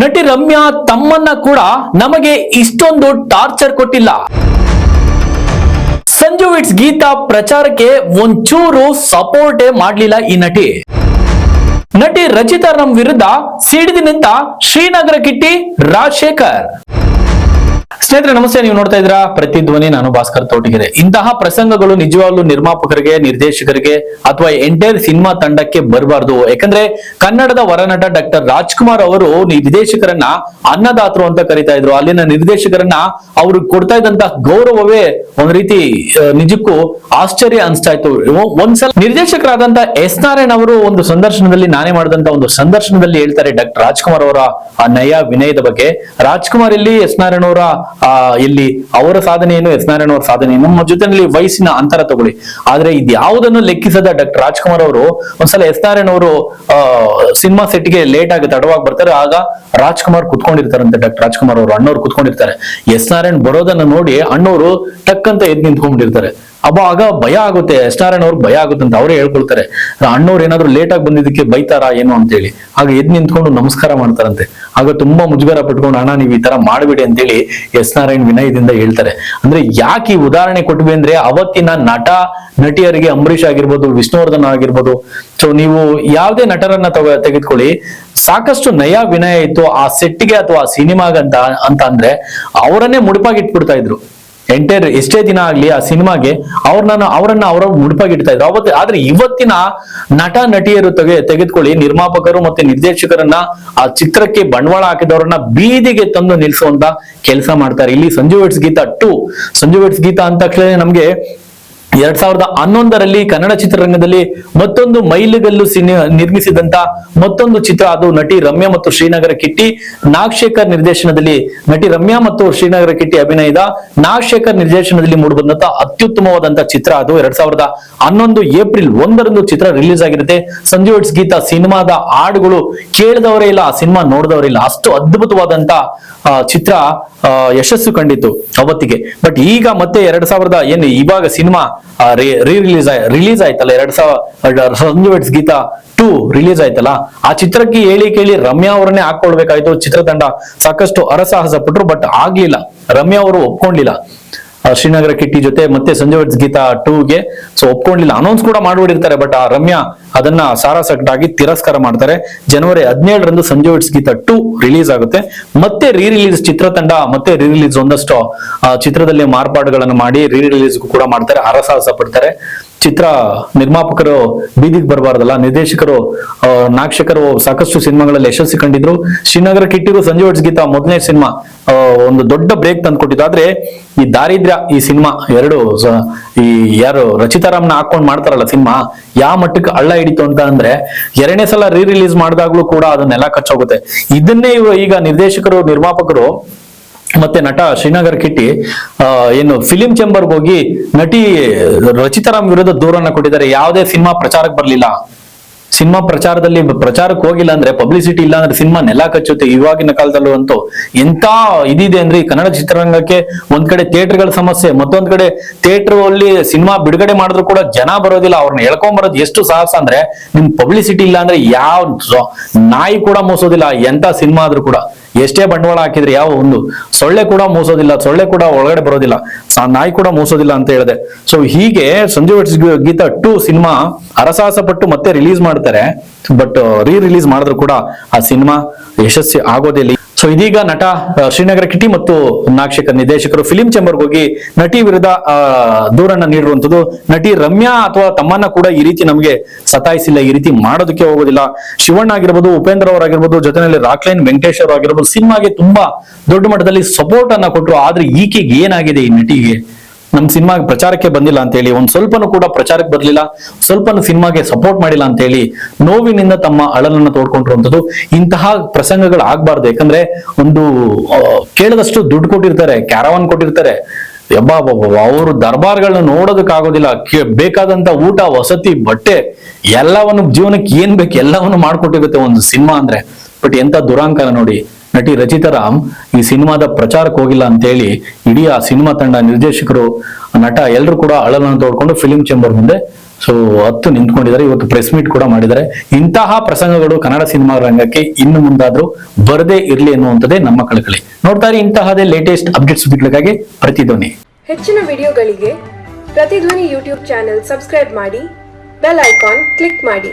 ನಟಿ ರಮ್ಯಾ ತಮ್ಮನ್ನ ಕೂಡ ನಮಗೆ ಇಷ್ಟೊಂದು ಟಾರ್ಚರ್ ಕೊಟ್ಟಿಲ್ಲ. ಸಂಜು ವಿಟ್ಸ್ ಗೀತಾ ಪ್ರಚಾರಕ್ಕೆ ಒಂಚೂರು ಸಪೋರ್ಟೇ ಮಾಡಲಿಲ್ಲ ಈ ನಟಿ. ನಟಿ ರಚಿತಾ ನಮ್ ವಿರುದ್ಧ ಸಿಡಿದಿನಿಂದ ಶ್ರೀನಗರ ಕಿಟ್ಟಿ ರಾಜಶೇಖರ್. ಸ್ನೇಹಿತರೆ, ನಮಸ್ತೆ. ನೀವು ನೋಡ್ತಾ ಇದ್ದೀರಾ ಪ್ರತಿಧ್ವನಿ ನಾನು ಭಾಸ್ಕರ್ ತೋಟಗೆರೆ. ಇಂತಹ ಪ್ರಸಂಗಗಳು ನಿಜವಾಗ್ಲೂ ನಿರ್ಮಾಪಕರಿಗೆ, ನಿರ್ದೇಶಕರಿಗೆ ಅಥವಾ ಎಂಟೈರ್ ಸಿನಿಮಾ ತಂಡಕ್ಕೆ ಬರಬಾರ್ದು. ಯಾಕಂದ್ರೆ ಕನ್ನಡದ ವರನಟ ಡಾಕ್ಟರ್ ರಾಜ್ಕುಮಾರ್ ಅವರು ನಿರ್ದೇಶಕರನ್ನ ಅನ್ನದಾತರು ಅಂತ ಕರಿತಾ ಇದ್ರು. ಅಲ್ಲಿನ ನಿರ್ದೇಶಕರನ್ನ ಅವ್ರಿಗೆ ಕೊಡ್ತಾ ಇದ್ದಂತಹ ಗೌರವವೇ ಒಂದ್ ರೀತಿ ನಿಜಕ್ಕೂ ಆಶ್ಚರ್ಯ ಅನಿಸ್ತಾ ಇತ್ತು. ಒಂದ್ಸಲ ನಿರ್ದೇಶಕರಾದಂತ ಎಸ್ ನಾರಾಯಣ್ ಅವರು ಒಂದು ಸಂದರ್ಶನದಲ್ಲಿ, ನಾನೇ ಮಾಡಿದಂತ ಒಂದು ಸಂದರ್ಶನದಲ್ಲಿ ಹೇಳ್ತಾರೆ ಡಾಕ್ಟರ್ ರಾಜ್ಕುಮಾರ್ ಅವರ ಆ ನಯ ವಿನಯದ ಬಗ್ಗೆ. ರಾಜ್ಕುಮಾರ್ ಇಲ್ಲಿ ಎಸ್ ನಾರಾಯಣ್ ಅವರ ಆ, ಇಲ್ಲಿ ಅವರ ಸಾಧನೆಯನ್ನು ಎಸ್ ನಾರಾಯಣ ಅವರ ಸಾಧನೆಯನ್ನು ನಮ್ಮ ಜೊತೆನಲ್ಲಿ ವಯಸ್ಸಿನ ಅಂತರ ತಗೊಳ್ಳಿ. ಆದ್ರೆ ಇದ್ಯಾವುದನ್ನು ಲೆಕ್ಕಿಸದ ಡಾಕ್ಟರ್ ರಾಜ್ಕುಮಾರ್ ಅವರು, ಒಂದ್ಸಲ ಎಸ್ ನಾರಾಯಣ ಅವರು ಸಿನಿಮಾ ಸೆಟ್ಗೆ ಲೇಟ್ ಆಗಿ ತಡವಾಗಿ ಬರ್ತಾರೆ. ಆಗ ರಾಜ್ಕುಮಾರ್ ಕುತ್ಕೊಂಡಿರ್ತಾರಂತೆ ಡಾಕ್ಟರ್ ರಾಜ್ಕುಮಾರ್ ಅವರು, ಅಣ್ಣವ್ರು ಕುತ್ಕೊಂಡಿರ್ತಾರೆ. ಎಸ್ ನಾರಾಯಣ್ ಬರೋದನ್ನ ನೋಡಿ ಅಣ್ಣವರು ಟಕ್ ಅಂತ ಎದ್ದು ನಿಂತ್ಕೊಂಡ್ಬಿಟ್ಟಿರ್ತಾರೆ. ಆಗ ಭಯ ಆಗುತ್ತೆ ಎಸ್ ನಾರಾಯಣ್ ಅವ್ರಿಗೆ ಭಯ ಆಗುತ್ತೆ ಅಂತ ಅವರೇ ಹೇಳ್ಕೊಳ್ತಾರೆ. ಅಣ್ಣವ್ರು ಏನಾದ್ರು ಲೇಟ್ ಆಗಿ ಬಂದಿದ್ದಕ್ಕೆ ಬೈತಾರಾ ಏನು ಅಂತೇಳಿ. ಆಗ ಎದ್ ನಿಂತ್ಕೊಂಡು ನಮಸ್ಕಾರ ಮಾಡ್ತಾರಂತೆ. ಆಗ ತುಂಬಾ ಮುಜುಗರ ಪಟ್ಕೊಂಡು, ಅಣ್ಣ, ನೀವು ಈ ತರ ಮಾಡಬೇಡಿ ಅಂತೇಳಿ ಎಸ್ ನಾರಾಯಣ್ ವಿನಯದಿಂದ ಹೇಳ್ತಾರೆ. ಅಂದ್ರೆ ಯಾಕೆ ಈ ಉದಾಹರಣೆ ಕೊಟ್ವಿ ಅಂದ್ರೆ ಅವತ್ತಿನ ನಟ, ನಟಿಯರಿಗೆ ಅಂಬರೀಷ್ ಆಗಿರ್ಬೋದು, ವಿಷ್ಣುವರ್ಧನ್ ಆಗಿರ್ಬೋದು. ಸೊ ನೀವು ಯಾವುದೇ ನಟರನ್ನ ತಗ, ತೆಗೆದುಕೊಳ್ಳಿ. ಸಾಕಷ್ಟು ನಯ ವಿನಯ ಇತ್ತು, ಆ ಸೆಟ್ಗೆ ಅಥವಾ ಆ ಸಿನಿಮಾಗಂತ ಅಂತ ಅಂದ್ರೆ ಅವರನ್ನೇ ಮುಡುಪಾಗಿ ಇಟ್ಬಿಡ್ತಾ ಇದ್ರು. ಎಂಟೈರ್ ಎಷ್ಟೇ ದಿನ ಆಗ್ಲಿ ಆ ಸಿನಿಮಾಗೆ ಅವ್ರನ್ನ ಅವರನ್ನ ಅವರ ಮುಡುಪಾಗಿ ಇಡ್ತಾ ಇದ್ರು. ಅವತ್ತು ಆದ್ರೆ ಇವತ್ತಿನ ನಟ, ನಟಿಯರು ತೆಗೆ, ತೆಗೆದುಕೊಳ್ಳಿ, ನಿರ್ಮಾಪಕರು ಮತ್ತೆ ನಿರ್ದೇಶಕರನ್ನ ಆ ಚಿತ್ರಕ್ಕೆ ಬಂಡವಾಳ ಹಾಕಿದವರನ್ನ ಬೀದಿಗೆ ತಂದು ನಿಲ್ಲಿಸುವಂತ ಕೆಲಸ ಮಾಡ್ತಾರೆ. ಇಲ್ಲಿ Sanju weds Geetha two Sanju weds Geetha ಅಂತ ತಕ್ಷಣ ನಮ್ಗೆ ಎರಡ್ ಸಾವಿರದ ಹನ್ನೊಂದರಲ್ಲಿ ಕನ್ನಡ ಚಿತ್ರರಂಗದಲ್ಲಿ ಮತ್ತೊಂದು ಮೈಲುಗಲ್ಲು ಸಿನಿ ನಿರ್ಮಿಸಿದಂತ ಮತ್ತೊಂದು ಚಿತ್ರ ಅದು ನಟಿ ರಮ್ಯಾ ಮತ್ತು ಶ್ರೀನಗರ ಕಿಟ್ಟಿ. ನಾಗಶೇಖರ್ ನಿರ್ದೇಶನದಲ್ಲಿ ನಟಿ ರಮ್ಯಾ ಮತ್ತು ಶ್ರೀನಗರ ಕಿಟ್ಟಿ ಅಭಿನಯದ ನಾಗಶೇಖರ್ ನಿರ್ದೇಶನದಲ್ಲಿ ಮೂಡಿಬಂದಂತ ಅತ್ಯುತ್ತಮವಾದಂತ ಚಿತ್ರ ಅದು. ಎರಡ್ ಸಾವಿರದ ಹನ್ನೊಂದು ಏಪ್ರಿಲ್ ಒಂದರಂದು ಚಿತ್ರ ರಿಲೀಸ್ ಆಗಿರುತ್ತೆ. ಸಂಜು ಇಟ್ಸ್ ಗೀತಾ ಸಿನಿಮಾದ ಹಾಡುಗಳು ಕೇಳಿದವರೇ ಇಲ್ಲ, ಆ ಸಿನಿಮಾ ನೋಡಿದವರೇ ಇಲ್ಲ. ಅಷ್ಟು ಅದ್ಭುತವಾದಂತ ಚಿತ್ರ ಯಶಸ್ಸು ಕಂಡಿತ್ತು ಅವತ್ತಿಗೆ. ಬಟ್ ಈಗ ಮತ್ತೆ ಎರಡ್ ಸಾವಿರದ ಏನು ಇವಾಗ ಸಿನಿಮಾ ರೀ ರಿಲೀಸ್ ರಿಲೀಸ್ ಆಯ್ತಲ್ಲ? ಎರಡ್ ಸಾವಿರ ಗೀತಾ ಟೂ ರಿಲೀಸ್ ಆಯ್ತಲ್ಲ? ಆ ಚಿತ್ರಕ್ಕೆ ಹೇಳಿ ಕೇಳಿ ರಮ್ಯಾ ಅವರನ್ನೇ ಹಾಕೊಳ್ಬೇಕಾಯ್ತು ಚಿತ್ರತಂಡ. ಸಾಕಷ್ಟು ಅರಸಾಹಸ ಪಟ್ರು ಬಟ್ ಆಗ್ಲಿಲ್ಲ. ರಮ್ಯಾ ಅವರು ಒಪ್ಕೊಂಡಿಲ್ಲ. ಶ್ರೀನಗರ ಕಿಟ್ಟಿ ಜೊತೆ ಮತ್ತೆ ಸಂಜೆ ವರ್ಡ್ಸ್ ಗೀತಾ ಟೂಗೆ. ಸೊ ಒಪ್ಕೊಂಡಿಲ್ಲ. ಅನೌನ್ಸ್ ಕೂಡ ಮಾಡ್ಬಿಟ್ಟಿರ್ತಾರೆ ಬಟ್ ಆ ರಮ್ಯಾ ಅದನ್ನ ಸಾರಾಸಟ್ಟಾಗಿ ತಿರಸ್ಕಾರ ಮಾಡ್ತಾರೆ. ಜನವರಿ ಹದಿನೇಳರಂದು ಸಂಜೆ ವರ್ಡ್ಸ್ ಗೀತಾ ಟೂ ರಿಲೀಸ್ ಆಗುತ್ತೆ. ಮತ್ತೆ ರೀ ರಿಲೀಸ್ ಚಿತ್ರತಂಡ, ಮತ್ತೆ ರೀ ರಿಲೀಸ್ ಒಂದಷ್ಟು ಚಿತ್ರದಲ್ಲಿ ಮಾರ್ಪಾಡುಗಳನ್ನು ಮಾಡಿ ರೀ ರಿಲೀಸ್ ಕೂಡ ಮಾಡ್ತಾರೆ. ಹರಸಾಹಸ ಪಡ್ತಾರೆ. ಚಿತ್ರ ನಿರ್ಮಾಪಕರು, ಬೀದಿಗೆ ಬರಬಾರ್ದಲ್ಲ, ನಿರ್ದೇಶಕರು ನಾಕ್ಷಕರು ಸಾಕಷ್ಟು ಸಿನಿಮಾಗಳಲ್ಲಿ ಯಶಸ್ಸು ಕಂಡಿದ್ರು. ಶ್ರೀನಗರ ಕಿಟ್ಟಿರು ಸಂಜೆ ವರ್ಡ್ಸ್ ಗೀತಾ ಮೊದಲನೇ ಸಿನಿಮಾ ಒಂದು ದೊಡ್ಡ ಬ್ರೇಕ್ ತಂದ್ಕೊಟ್ಟಿದ್ದು. ಆದ್ರೆ ಈ ದಾರಿದ್ರ್ಯ, ಈ ಸಿನಿಮಾ ಎರಡು ಈ ಯಾರು ರಚಿತಾರಾಮ್ನ ಹಾಕೊಂಡ್ ಮಾಡ್ತಾರಲ್ಲ ಸಿನಿಮಾ ಯಾವ ಮಟ್ಟಕ್ಕೆ ಹಳ್ಳ ಹಿಡಿತು ಅಂತ ಅಂದ್ರೆ ಎರಡನೇ ಸಲ ರೀ ರಿಲೀಸ್ ಮಾಡಿದಾಗ್ಲೂ ಕೂಡ ಅದನ್ನೆಲ್ಲ ಕಚ್ಚೋಗುತ್ತೆ ಇದನ್ನೇ ಈಗ ನಿರ್ದೇಶಕರು, ನಿರ್ಮಾಪಕರು ಮತ್ತೆ ನಟ ಶ್ರೀನಗರ್ ಕಿಟ್ಟಿ ಏನು ಫಿಲಿಂ ಚೇಂಬರ್ಗೆ ಹೋಗಿ ನಟಿ ರಚಿತಾರಾಮ್ ವಿರುದ್ಧ ದೂರನ್ನ ಕೊಟ್ಟಿದ್ದಾರೆ. ಯಾವುದೇ ಸಿನಿಮಾ ಪ್ರಚಾರಕ್ಕೆ ಬರಲಿಲ್ಲ. ಸಿನಿಮಾ ಪ್ರಚಾರದಲ್ಲಿ ಪ್ರಚಾರಕ್ಕೆ ಹೋಗಿಲ್ಲ ಅಂದ್ರೆ ಪಬ್ಲಿಸಿಟಿ ಇಲ್ಲ ಅಂದ್ರೆ ಸಿನಿಮಾ ನೆಲ ಕಚ್ಚುತ್ತೆ. ಇವಾಗಿನ ಕಾಲದಲ್ಲೂ ಅಂತೂ ಎಂತ ಇದಿದೆ ಅಂದ್ರೆ ಈ ಕನ್ನಡ ಚಿತ್ರರಂಗಕ್ಕೆ ಒಂದ್ ಕಡೆ ಥಿಯೇಟರ್ಗಳ ಸಮಸ್ಯೆ, ಮತ್ತೊಂದ್ ಕಡೆ ಥಿಯೇಟರ್ ಅಲ್ಲಿ ಸಿನಿಮಾ ಬಿಡುಗಡೆ ಮಾಡಿದ್ರು ಕೂಡ ಜನ ಬರೋದಿಲ್ಲ. ಅವ್ರನ್ನ ಎಳ್ಕೊಂಡ್ ಬರೋದು ಎಷ್ಟು ಸಾಹಸ ಅಂದ್ರೆ, ನಿಮ್ ಪಬ್ಲಿಸಿಟಿ ಇಲ್ಲ ಅಂದ್ರೆ ಯಾವ ನಾಯಿ ಕೂಡ ಮೋಸೋದಿಲ್ಲ. ಎಂತ ಸಿನಿಮಾ ಆದ್ರೂ ಕೂಡ. ಎಷ್ಟೇ ಬಂಡವಾಳ ಹಾಕಿದ್ರೆ ಯಾವ ಒಂದು ಸೊಳ್ಳೆ ಕೂಡ ಮೋಸೋದಿಲ್ಲ, ಸೊಳ್ಳೆ ಕೂಡ ಒಳಗಡೆ ಬರೋದಿಲ್ಲ ನಾಯಿ ಕೂಡ ಮೋಸೋದಿಲ್ಲ ಅಂತ ಹೇಳಿದೆ. ಸೊ ಹೀಗೆ ಸಂಜು ಗೀತ ಗೀತಾ ಟು ಸಿನಿಮಾ ಅರಸಾಹಸ ಪಟ್ಟು ಮತ್ತೆ ರಿಲೀಸ್ ಮಾಡ್ತಾರೆ ಬಟ್ ರೀ ರಿಲೀಸ್ ಮಾಡಿದ್ರು ಕೂಡ ಆ ಸಿನಿಮಾ ಯಶಸ್ವಿ ಆಗೋದಿಲ್ಲ ಸೊ ಇದೀಗ ನಟ ಶ್ರೀನಗರ ಕಿಟಿ ಮತ್ತು ನಾಗಶೇಖರ್ ನಿರ್ದೇಶಕರು ಫಿಲಿಂ ಚೇಂಬರ್ ಹೋಗಿ ನಟಿ ವಿರುದ್ಧ ದೂರನ್ನ ನೀಡಿರುವಂತದ್ದು ನಟಿ ರಮ್ಯಾ ಅಥವಾ ತಮ್ಮನ್ನ ಕೂಡ ಈ ರೀತಿ ನಮಗೆ ಸತಾಯಿಸಿಲ್ಲ, ಈ ರೀತಿ ಮಾಡೋದಕ್ಕೆ ಹೋಗೋದಿಲ್ಲ. ಶಿವಣ್ಣ ಆಗಿರ್ಬೋದು, ಉಪೇಂದ್ರ ಅವರಾಗಿರ್ಬೋದು ಜೊತೆಯಲ್ಲಿ ರಾಕ್ಲೈನ್ ವೆಂಕಟೇಶ್ ಅವರು ಆಗಿರ್ಬೋದು ಸಿನಿಮಾಗೆ ತುಂಬಾ ದೊಡ್ಡ ಮಟ್ಟದಲ್ಲಿ ಸಪೋರ್ಟ್ ಅನ್ನ ಕೊಟ್ಟರು ಆದ್ರೆ ಈಕೆಗೆ ಏನಾಗಿದೆ ಈ ನಟಿಗೆ? ನಮ್ ಸಿನಿಮಾ ಪ್ರಚಾರಕ್ಕೆ ಬಂದಿಲ್ಲ ಅಂತ ಹೇಳಿ ಒಂದ್ ಸ್ವಲ್ಪನೂ ಕೂಡ ಪ್ರಚಾರಕ್ಕೆ ಬರ್ಲಿಲ್ಲ, ಸ್ವಲ್ಪನೂ ಸಿನಿಮಾಗೆ ಸಪೋರ್ಟ್ ಮಾಡಿಲ್ಲ ಅಂತ ಹೇಳಿ ನೋವಿನಿಂದ ತಮ್ಮ ಅಳಲನ್ನ ತೋಡ್ಕೊಂಡಿರುವಂತದ್ದು ಇಂತಹ ಪ್ರಸಂಗಗಳು ಆಗ್ಬಾರ್ದು. ಯಾಕಂದ್ರೆ ಒಂದು ಕೇಳದಷ್ಟು ದುಡ್ಡು ಕೊಟ್ಟಿರ್ತಾರೆ, ಕ್ಯಾರವಾನ್ ಕೊಟ್ಟಿರ್ತಾರೆ. ಯಬ್ಬಾ ಅವರು ದರ್ಬಾರ್ಗಳನ್ನ ನೋಡೋದಕ್ಕಾಗೋದಿಲ್ಲ. ಬೇಕಾದಂತ ಊಟ, ವಸತಿ, ಬಟ್ಟೆ, ಎಲ್ಲವನ್ನು ಜೀವನಕ್ಕೆ ಏನ್ ಬೇಕು ಎಲ್ಲವನ್ನು ಮಾಡ್ಕೊಟ್ಟಿರುತ್ತೆ ಒಂದು ಸಿನಿಮಾ ಅಂದ್ರೆ. ಬಟ್ ಎಂತ ದುರಾಂಕಾರ ನೋಡಿ ನಟಿ ರಚಿತಾರಾಮ್ ಈ ಸಿನಿಮಾದ ಪ್ರಚಾರಕ್ಕೆ ಹೋಗಿಲ್ಲ ಅಂತೇಳಿ ಇಡೀ ಆ ಸಿನಿಮಾ ತಂಡ ನಿರ್ದೇಶಕರು, ನಟ ಎಲ್ಲರೂ ಕೂಡ ಅಳಲನ್ನು ತೋಡ್ಕೊಂಡು ಫಿಲಿಂ ಚೇಂಬರ್ ಮುಂದೆ. ಸೊ ಹತ್ತು ನಿಂತ್ಕೊಂಡಿದ್ದಾರೆ. ಇವತ್ತು ಪ್ರೆಸ್ ಮೀಟ್ ಕೂಡ ಮಾಡಿದ್ದಾರೆ. ಇಂತಹ ಪ್ರಸಂಗಗಳು ಕನ್ನಡ ಸಿನಿಮಾ ರಂಗಕ್ಕೆ ಇನ್ನು ಮುಂದಾದ್ರೂ ಬರದೇ ಇರಲಿ ಅನ್ನುವಂಥದ್ದೇ ನಮ್ಮ ಕಳಕಳಿ. ನೋಡ್ತಾರೆ ಇಂತಹದೇ ಲೇಟೆಸ್ಟ್ ಅಪ್ಡೇಟ್ ಸುದ್ದಿಗಳಿಗಾಗಿ ಪ್ರತಿಧ್ವನಿ ಹೆಚ್ಚಿನ ವಿಡಿಯೋಗಳಿಗೆ ಪ್ರತಿಧ್ವನಿ ಯೂಟ್ಯೂಬ್ ಚಾನೆಲ್ ಸಬ್ಸ್ಕ್ರೈಬ್ ಮಾಡಿ ಬೆಲ್ ಐಕಾನ್ ಕ್ಲಿಕ್ ಮಾಡಿ.